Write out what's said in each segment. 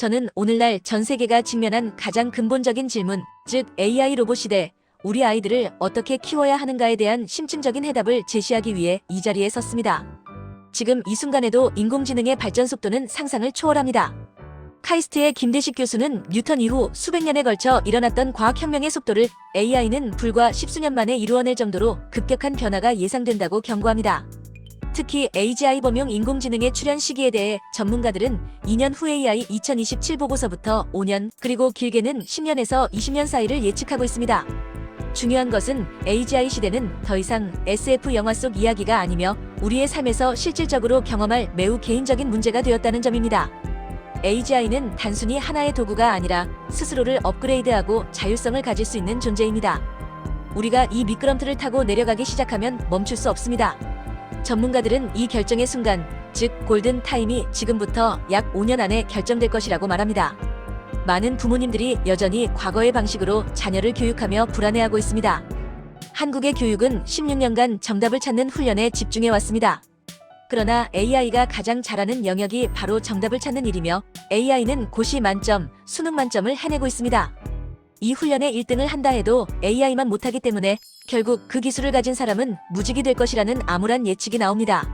저는 오늘날 전 세계가 직면한 가장 근본적인 질문, 즉 AI 로봇 시대, 우리 아이들을 어떻게 키워야 하는가에 대한 심층적인 해답을 제시하기 위해 이 자리에 섰습니다. 지금 이 순간에도 인공지능의 발전 속도는 상상을 초월합니다. 카이스트의 김대식 교수는 뉴턴 이후 수백 년에 걸쳐 일어났던 과학혁명의 속도를 AI는 불과 십수년 만에 이루어낼 정도로 급격한 변화가 예상된다고 경고합니다. 특히 AGI 범용 인공지능의 출현 시기에 대해 전문가들은 2년 후 AI 2027 보고서부터 5년, 그리고 길게는 10년에서 20년 사이를 예측하고 있습니다. 중요한 것은 AGI 시대는 더 이상 SF 영화 속 이야기가 아니며 우리의 삶에서 실질적으로 경험할 매우 개인적인 문제가 되었다는 점입니다. AGI는 단순히 하나의 도구가 아니라 스스로를 업그레이드하고 자율성을 가질 수 있는 존재입니다. 우리가 이 미끄럼틀을 타고 내려가기 시작하면 멈출 수 없습니다. 전문가들은 이 결정의 순간, 즉 골든 타임이 지금부터 약 5년 안에 결정될 것이라고 말합니다. 많은 부모님들이 여전히 과거의 방식으로 자녀를 교육하며 불안해하고 있습니다. 한국의 교육은 16년간 정답을 찾는 훈련에 집중해 왔습니다. 그러나 AI가 가장 잘하는 영역이 바로 정답을 찾는 일이며 AI는 고시 만점, 수능 만점을 해내고 있습니다. 이 훈련에 1등을 한다 해도 AI만 못하기 때문에 결국 그 기술을 가진 사람은 무직이 될 것이라는 암울한 예측이 나옵니다.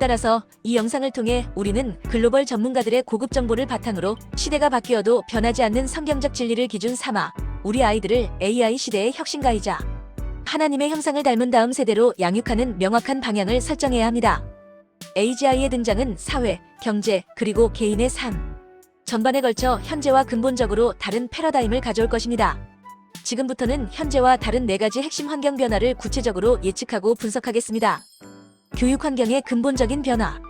따라서 이 영상을 통해 우리는 글로벌 전문가들의 고급 정보를 바탕으로 시대가 바뀌어도 변하지 않는 성경적 진리를 기준 삼아 우리 아이들을 AI 시대의 혁신가이자 하나님의 형상을 닮은 다음 세대로 양육하는 명확한 방향을 설정해야 합니다. AGI의 등장은 사회, 경제, 그리고 개인의 삶 전반에 걸쳐 현재와 근본적으로 다른 패러다임을 가져올 것입니다. 지금부터는 현재와 다른 네 가지 핵심 환경 변화를 구체적으로 예측하고 분석하겠습니다. 교육 환경의 근본적인 변화.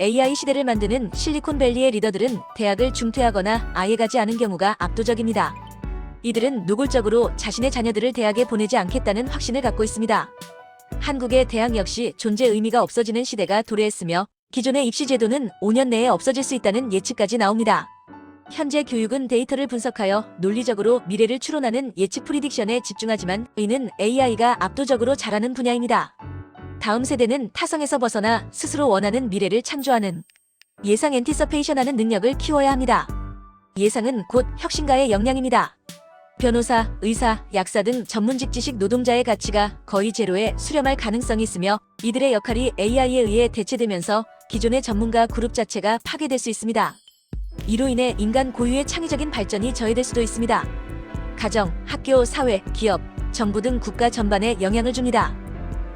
AI 시대를 만드는 실리콘밸리의 리더들은 대학을 중퇴하거나 아예 가지 않은 경우가 압도적입니다. 이들은 노골적으로 자신의 자녀들을 대학에 보내지 않겠다는 확신을 갖고 있습니다. 한국의 대학 역시 존재 의미가 없어지는 시대가 도래했으며 기존의 입시 제도는 5년 내에 없어질 수 있다는 예측까지 나옵니다. 현재 교육은 데이터를 분석하여 논리적으로 미래를 추론하는 예측 프리딕션에 집중하지만 이는 AI가 압도적으로 잘하는 분야입니다. 다음 세대는 타성에서 벗어나 스스로 원하는 미래를 창조하는 예상 엔티서페이션하는 능력을 키워야 합니다. 예상은 곧 혁신가의 역량입니다. 변호사, 의사, 약사 등 전문직 지식 노동자의 가치가 거의 제로에 수렴할 가능성이 있으며 이들의 역할이 AI에 의해 대체되면서 기존의 전문가 그룹 자체가 파괴될 수 있습니다. 이로 인해 인간 고유의 창의적인 발전이 저해될 수도 있습니다. 가정, 학교, 사회, 기업, 정부 등 국가 전반에 영향을 줍니다.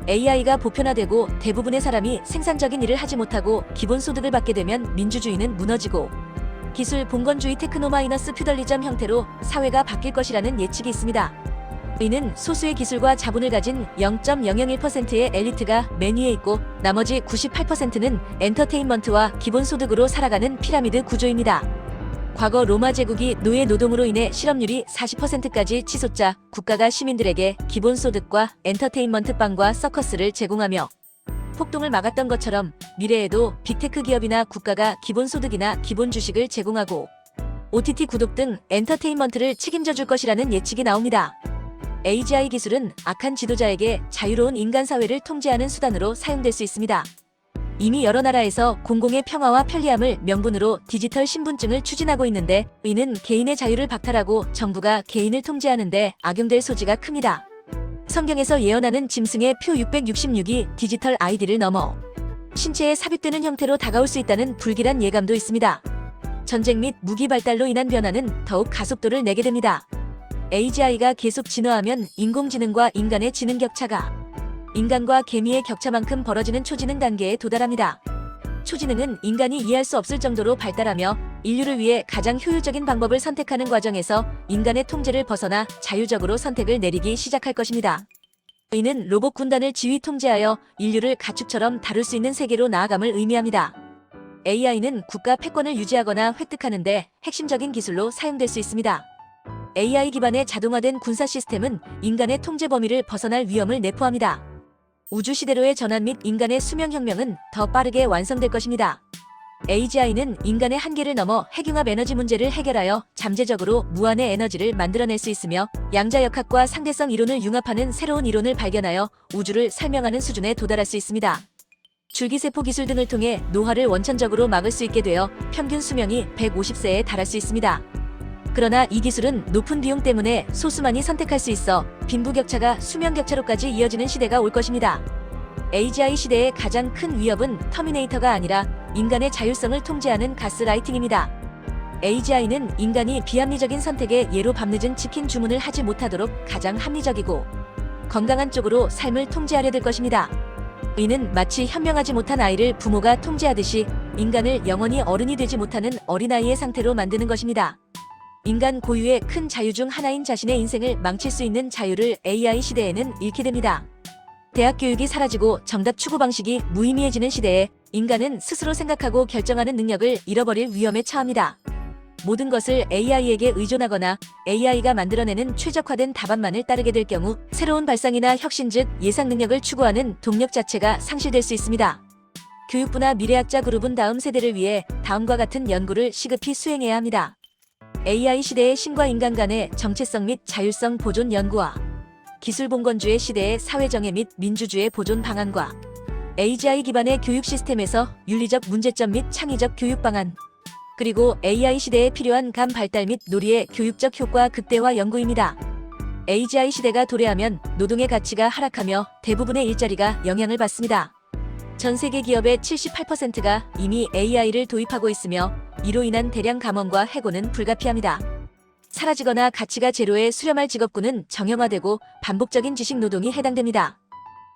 AI가 보편화되고 대부분의 사람이 생산적인 일을 하지 못하고 기본 소득을 받게 되면 민주주의는 무너지고 기술 봉건주의 테크노마이너스 퓨덜리즘 형태로 사회가 바뀔 것이라는 예측이 있습니다. 이는 소수의 기술과 자본을 가진 0.001%의 엘리트가 맨 위에 있고 나머지 98%는 엔터테인먼트와 기본소득으로 살아가는 피라미드 구조입니다. 과거 로마 제국이 노예 노동으로 인해 실업률이 40%까지 치솟자 국가가 시민들에게 기본소득과 엔터테인먼트 빵과 서커스를 제공하며 폭동을 막았던 것처럼 미래에도 빅테크 기업이나 국가가 기본소득이나 기본 주식을 제공하고 OTT 구독 등 엔터테인먼트를 책임져 줄 것이라는 예측이 나옵니다. AGI 기술은 악한 지도자에게 자유로운 인간 사회를 통제하는 수단으로 사용될 수 있습니다. 이미 여러 나라에서 공공의 평화와 편리함을 명분으로 디지털 신분증을 추진하고 있는데 이는 개인의 자유를 박탈하고 정부가 개인을 통제하는데 악용될 소지가 큽니다. 성경에서 예언하는 짐승의 표 666이 디지털 아이디를 넘어 신체에 삽입되는 형태로 다가올 수 있다는 불길한 예감도 있습니다. 전쟁 및 무기 발달로 인한 변화는 더욱 가속도를 내게 됩니다. AGI가 계속 진화하면 인공지능과 인간의 지능 격차가 인간과 개미의 격차만큼 벌어지는 초지능 단계에 도달합니다. 초지능은 인간이 이해할 수 없을 정도로 발달하며 인류를 위해 가장 효율적인 방법을 선택하는 과정에서 인간의 통제를 벗어나 자유적으로 선택을 내리기 시작할 것입니다. 이는 로봇 군단을 지휘 통제하여 인류를 가축처럼 다룰 수 있는 세계로 나아감을 의미합니다. AI는 국가 패권을 유지하거나 획득하는데 핵심적인 기술로 사용될 수 있습니다. AI 기반의 자동화된 군사 시스템은 인간의 통제 범위를 벗어날 위험을 내포합니다. 우주 시대로의 전환 및 인간의 수명 혁명은 더 빠르게 완성될 것입니다. AGI는 인간의 한계를 넘어 핵융합 에너지 문제를 해결하여 잠재적으로 무한의 에너지를 만들어낼 수 있으며 양자역학과 상대성 이론을 융합하는 새로운 이론을 발견하여 우주를 설명하는 수준에 도달할 수 있습니다. 줄기세포 기술 등을 통해 노화를 원천적으로 막을 수 있게 되어 평균 수명이 150세에 달할 수 있습니다. 그러나 이 기술은 높은 비용 때문에 소수만이 선택할 수 있어 빈부격차가 수명격차로까지 이어지는 시대가 올 것입니다. AGI 시대의 가장 큰 위협은 터미네이터가 아니라 인간의 자율성을 통제하는 가스라이팅입니다. AGI는 인간이 비합리적인 선택에 예로 밤늦은 치킨 주문을 하지 못하도록 가장 합리적이고 건강한 쪽으로 삶을 통제하려 들 것입니다. 이는 마치 현명하지 못한 아이를 부모가 통제하듯이 인간을 영원히 어른이 되지 못하는 어린아이의 상태로 만드는 것입니다. 인간 고유의 큰 자유 중 하나인 자신의 인생을 망칠 수 있는 자유를 AI 시대에는 잃게 됩니다. 대학 교육이 사라지고 정답 추구 방식이 무의미해지는 시대에 인간은 스스로 생각하고 결정하는 능력을 잃어버릴 위험에 처합니다. 모든 것을 AI에게 의존하거나 AI가 만들어내는 최적화된 답안만을 따르게 될 경우 새로운 발상이나 혁신 즉 예상 능력을 추구하는 동력 자체가 상실될 수 있습니다. 교육부나 미래학자 그룹은 다음 세대를 위해 다음과 같은 연구를 시급히 수행해야 합니다. AI 시대의 신과 인간 간의 정체성 및 자율성 보존 연구와 기술 봉건주의 시대의 사회정의 및 민주주의 보존 방안과 AGI 기반의 교육 시스템에서 윤리적 문제점 및 창의적 교육 방안 그리고 AI 시대에 필요한 감 발달 및 놀이의 교육적 효과 극대화 연구입니다. AGI 시대가 도래하면 노동의 가치가 하락하며 대부분의 일자리가 영향을 받습니다. 전 세계 기업의 78%가 이미 AI를 도입하고 있으며 이로 인한 대량 감원과 해고는 불가피합니다. 사라지거나 가치가 제로에 수렴할 직업군은 정형화되고 반복적인 지식 노동이 해당됩니다.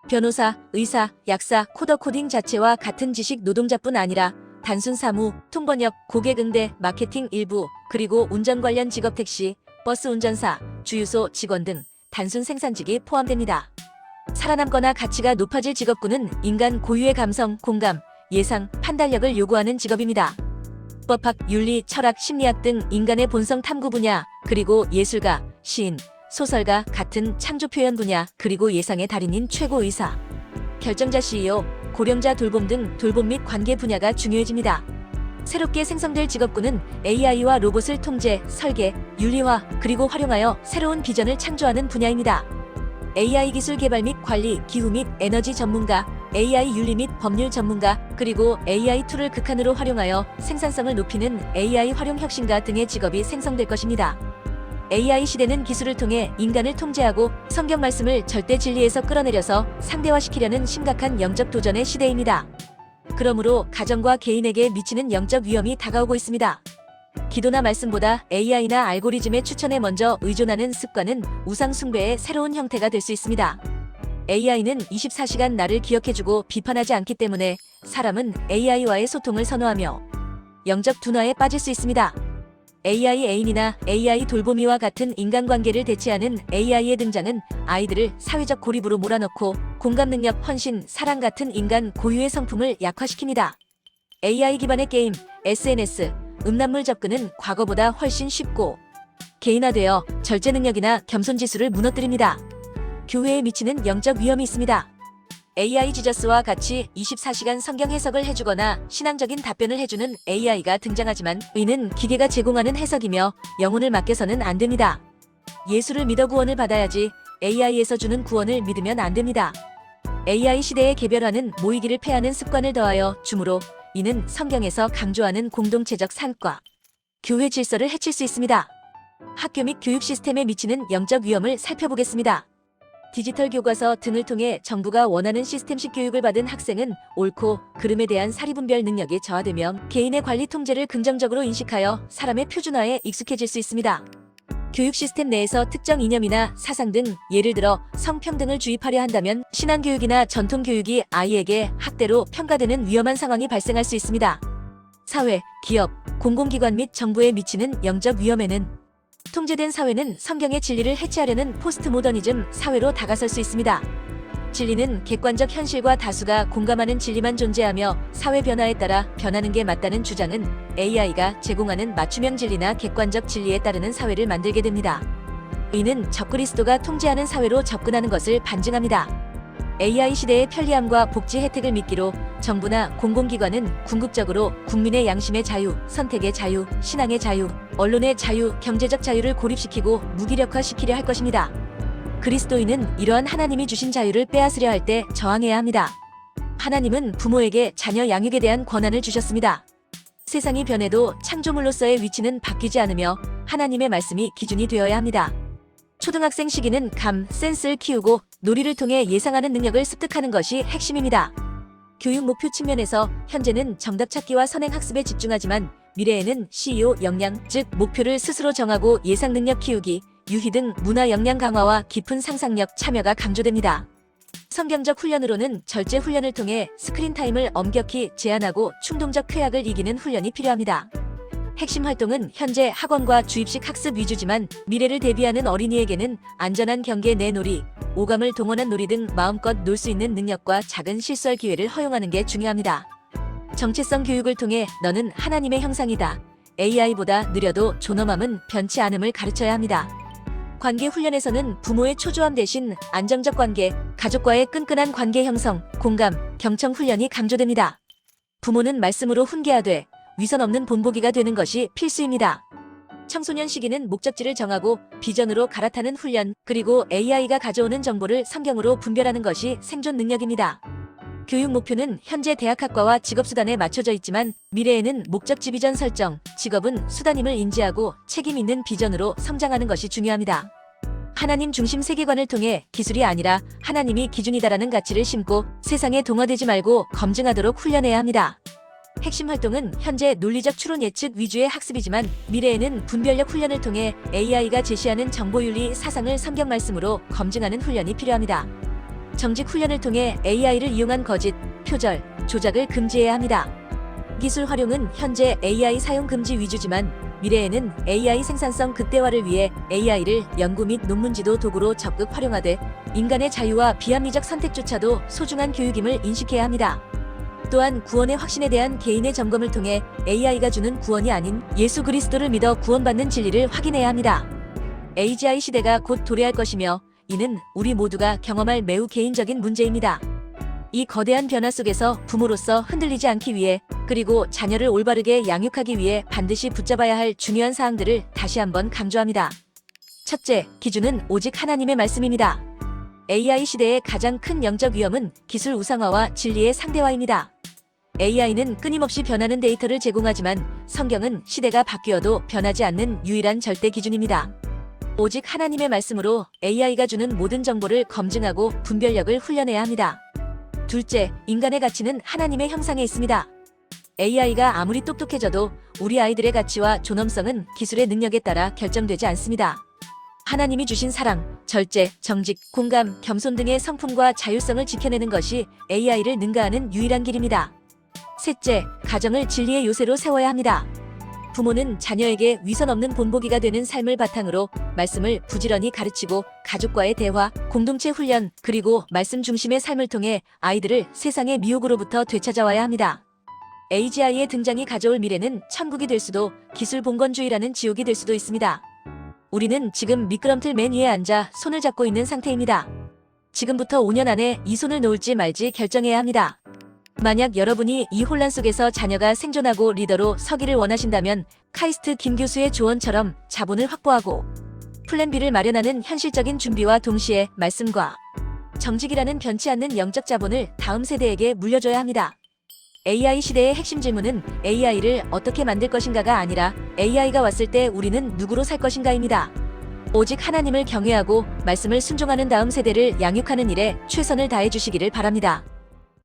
변호사, 의사, 약사, 코더 코딩 자체와 같은 지식 노동자뿐 아니라 단순 사무, 통번역, 고객 응대, 마케팅 일부, 그리고 운전 관련 직업 택시, 버스 운전사, 주유소 직원 등 단순 생산직이 포함됩니다. 살아남거나 가치가 높아질 직업군은 인간 고유의 감성, 공감, 예상, 판단력을 요구하는 직업입니다. 법학, 윤리, 철학, 심리학 등 인간의 본성 탐구 분야, 그리고 예술가, 시인, 소설가 같은 창조 표현 분야, 그리고 예상의 달인인 최고 의사, 결정자 CEO, 고령자 돌봄 등 돌봄 및 관계 분야가 중요해집니다. 새롭게 생성될 직업군은 AI와 로봇을 통제, 설계, 윤리화, 그리고 활용하여 새로운 비전을 창조하는 분야입니다. AI 기술 개발 및 관리, 기후 및 에너지 전문가, AI 윤리 및 법률 전문가, 그리고 AI 툴을 극한으로 활용하여 생산성을 높이는 AI 활용 혁신가 등의 직업이 생성될 것입니다. AI 시대는 기술을 통해 인간을 통제하고 성경 말씀을 절대 진리에서 끌어내려서 상대화시키려는 심각한 영적 도전의 시대입니다. 그러므로 가정과 개인에게 미치는 영적 위험이 다가오고 있습니다. 기도나 말씀보다 AI나 알고리즘의 추천에 먼저 의존하는 습관은 우상 숭배의 새로운 형태가 될 수 있습니다. AI는 24시간 나를 기억해주고 비판하지 않기 때문에 사람은 AI와의 소통을 선호하며 영적 둔화에 빠질 수 있습니다. AI 애인이나 AI 돌보미와 같은 인간관계를 대체하는 AI의 등장은 아이들을 사회적 고립으로 몰아넣고 공감 능력, 헌신, 사랑 같은 인간 고유의 성품을 약화시킵니다. AI 기반의 게임, SNS, 음란물 접근은 과거보다 훨씬 쉽고 개인화되어 절제 능력이나 겸손 지수를 무너뜨립니다. 교회에 미치는 영적 위험이 있습니다. AI 지저스와 같이 24시간 성경 해석을 해주거나 신앙적인 답변을 해주는 AI가 등장하지만 이는 기계가 제공하는 해석이며 영혼을 맡겨서는 안 됩니다. 예수를 믿어 구원을 받아야지 AI에서 주는 구원을 믿으면 안 됩니다. AI 시대의 개별화는 모이기를 패하는 습관을 더하여 주므로 이는 성경에서 강조하는 공동체적 산과 교회 질서를 해칠 수 있습니다. 학교 및 교육 시스템에 미치는 영적 위험을 살펴보겠습니다. 디지털 교과서 등을 통해 정부가 원하는 시스템식 교육을 받은 학생은 옳고 그름에 대한 사리분별 능력이 저하되며 개인의 관리 통제를 긍정적으로 인식하여 사람의 표준화에 익숙해질 수 있습니다. 교육 시스템 내에서 특정 이념이나 사상 등 예를 들어 성평등을 주입하려 한다면 신앙교육이나 전통교육이 아이에게 학대로 평가되는 위험한 상황이 발생할 수 있습니다. 사회, 기업, 공공기관 및 정부에 미치는 영적 위험에는 통제된 사회는 성경의 진리를 해체하려는 포스트 모더니즘 사회로 다가설 수 있습니다. 진리는 객관적 현실과 다수가 공감하는 진리만 존재하며 사회 변화에 따라 변하는 게 맞다는 주장은 AI가 제공하는 맞춤형 진리나 객관적 진리에 따르는 사회를 만들게 됩니다. 이는 적그리스도가 통제하는 사회로 접근하는 것을 반증합니다. AI 시대의 편리함과 복지 혜택을 미끼로 정부나 공공기관은 궁극적으로 국민의 양심의 자유, 선택의 자유, 신앙의 자유, 언론의 자유, 경제적 자유를 고립시키고 무기력화시키려 할 것입니다. 그리스도인은 이러한 하나님이 주신 자유를 빼앗으려 할 때 저항해야 합니다. 하나님은 부모에게 자녀 양육에 대한 권한을 주셨습니다. 세상이 변해도 창조물로서의 위치는 바뀌지 않으며 하나님의 말씀이 기준이 되어야 합니다. 초등학생 시기는 감, 센스를 키우고 놀이를 통해 예상하는 능력을 습득하는 것이 핵심입니다. 교육 목표 측면에서 현재는 정답 찾기와 선행 학습에 집중하지만 미래에는 CEO 역량, 즉 목표를 스스로 정하고 예상 능력 키우기, 유희 등 문화 역량 강화와 깊은 상상력, 참여가 강조됩니다. 성경적 훈련으로는 절제 훈련을 통해 스크린 타임을 엄격히 제한하고 충동적 쾌약을 이기는 훈련이 필요합니다. 핵심 활동은 현재 학원과 주입식 학습 위주지만 미래를 대비하는 어린이에게는 안전한 경계 내 놀이, 오감을 동원한 놀이 등 마음껏 놀 수 있는 능력과 작은 실수할 기회를 허용하는 게 중요합니다. 정체성 교육을 통해 너는 하나님의 형상이다. AI보다 느려도 존엄함은 변치 않음을 가르쳐야 합니다. 관계 훈련에서는 부모의 초조함 대신 안정적 관계, 가족과의 끈끈한 관계 형성, 공감, 경청 훈련이 강조됩니다. 부모는 말씀으로 훈계하되 위선 없는 본보기가 되는 것이 필수입니다. 청소년 시기는 목적지를 정하고 비전으로 갈아타는 훈련, 그리고 AI가 가져오는 정보를 성경으로 분별하는 것이 생존 능력입니다. 교육 목표는 현재 대학학과와 직업수단에 맞춰져 있지만 미래에는 목적지 비전 설정, 직업은 수단임을 인지하고 책임 있는 비전으로 성장하는 것이 중요합니다. 하나님 중심 세계관을 통해 기술이 아니라 하나님이 기준이다라는 가치를 심고 세상에 동화되지 말고 검증하도록 훈련해야 합니다. 핵심 활동은 현재 논리적 추론 예측 위주의 학습이지만 미래에는 분별력 훈련을 통해 AI가 제시하는 정보윤리 사상을 성경 말씀으로 검증하는 훈련이 필요합니다. 정직 훈련을 통해 AI를 이용한 거짓, 표절, 조작을 금지해야 합니다. 기술 활용은 현재 AI 사용 금지 위주지만 미래에는 AI 생산성 극대화를 위해 AI를 연구 및 논문 지도 도구로 적극 활용하되 인간의 자유와 비합리적 선택조차도 소중한 교육임을 인식해야 합니다. 또한 구원의 확신에 대한 개인의 점검을 통해 AI가 주는 구원이 아닌 예수 그리스도를 믿어 구원받는 진리를 확인해야 합니다. AGI 시대가 곧 도래할 것이며 이는 우리 모두가 경험할 매우 개인적인 문제입니다. 이 거대한 변화 속에서 부모로서 흔들리지 않기 위해 그리고 자녀를 올바르게 양육하기 위해 반드시 붙잡아야 할 중요한 사항들을 다시 한번 강조합니다. 첫째, 기준은 오직 하나님의 말씀입니다. AI 시대의 가장 큰 영적 위험은 기술 우상화와 진리의 상대화입니다. AI는 끊임없이 변하는 데이터를 제공하지만 성경은 시대가 바뀌어도 변하지 않는 유일한 절대 기준입니다. 오직 하나님의 말씀으로 AI가 주는 모든 정보를 검증하고 분별력을 훈련해야 합니다. 둘째, 인간의 가치는 하나님의 형상에 있습니다. AI가 아무리 똑똑해져도 우리 아이들의 가치와 존엄성은 기술의 능력에 따라 결정되지 않습니다. 하나님이 주신 사랑, 절제, 정직, 공감, 겸손 등의 성품과 자율성을 지켜내는 것이 AI를 능가하는 유일한 길입니다. 셋째, 가정을 진리의 요새로 세워야 합니다. 부모는 자녀에게 위선 없는 본보기가 되는 삶을 바탕으로 말씀을 부지런히 가르치고 가족과의 대화, 공동체 훈련, 그리고 말씀 중심의 삶을 통해 아이들을 세상의 미혹으로부터 되찾아와야 합니다. AGI의 등장이 가져올 미래는 천국이 될 수도 기술 봉건주의라는 지옥이 될 수도 있습니다. 우리는 지금 미끄럼틀 맨 위에 앉아 손을 잡고 있는 상태입니다. 지금부터 5년 안에 이 손을 놓을지 말지 결정해야 합니다. 만약 여러분이 이 혼란 속에서 자녀가 생존하고 리더로 서기를 원하신다면 카이스트 김 교수의 조언처럼 자본을 확보하고 플랜 B를 마련하는 현실적인 준비와 동시에 말씀과 정직이라는 변치 않는 영적 자본을 다음 세대에게 물려줘야 합니다. AI 시대의 핵심 질문은 AI를 어떻게 만들 것인가가 아니라 AI가 왔을 때 우리는 누구로 살 것인가입니다. 오직 하나님을 경외하고 말씀을 순종하는 다음 세대를 양육하는 일에 최선을 다해 주시기를 바랍니다.